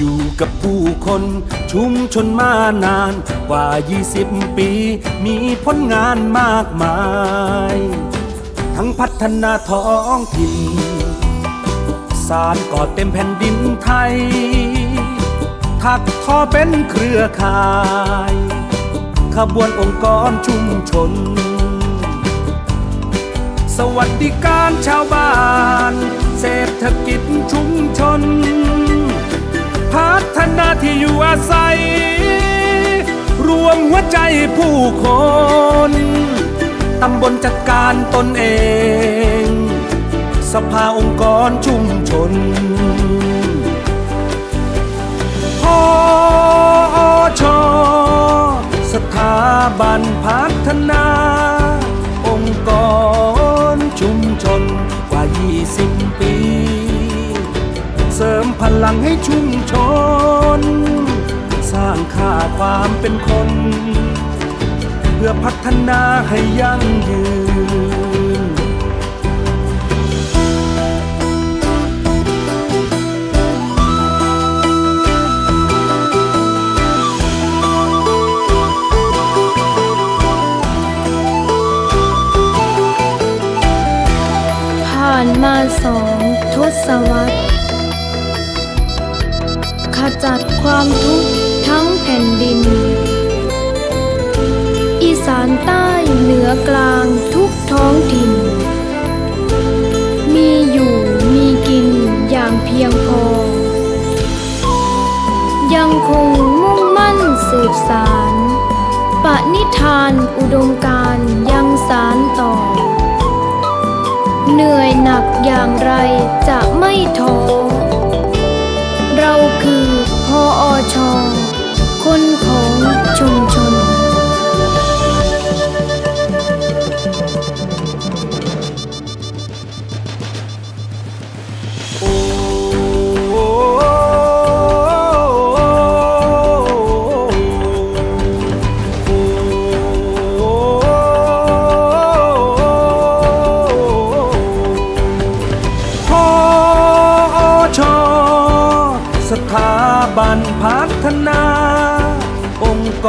ยู่กับผู้คน ชุมชนมานานกว่า 20 ปี มีผลงานมากมาย ทั้งพัฒนาท้องถิ่นสารก่อเต็มแผ่นดินไทย ถักทอเป็นเครือข่าย ขบวนองค์กรชุมชน สวัสดิการชาวบ้าน เศรษฐกิจชุมชน พัฒนาที่อยู่อาศัย รวมหัวใจผู้คน ตำบลจัดการตนเอง สภาองค์กรชุมชนพอชสถาบันพัฒนา ลังให้ชุ่มชน สร้างค่าความเป็นคน เพื่อพัฒนาให้ยั่งยืน ผ่านมาสองทศวรรษ ขจัดความทุกข์ทั้งแผ่นดิน อีสานใต้เหนือกลางทุกท้องถิ่น มีอยู่มีกินอย่างเพียงพอ ยังคงมุ่งมั่นสืบสารปณิธานอุดมการยังสารต่อ เหนื่อยหนักอย่างไรจะไม่ท้อ บันพัฒนา องค์ก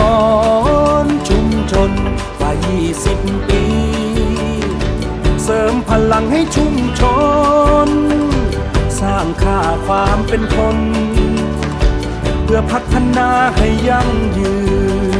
รชุมชนกว่า20 ปี เสริมพลังให้ชุมชน สร้างค่าความเป็นคน เพื่อพัฒนาให้ยั่งยืน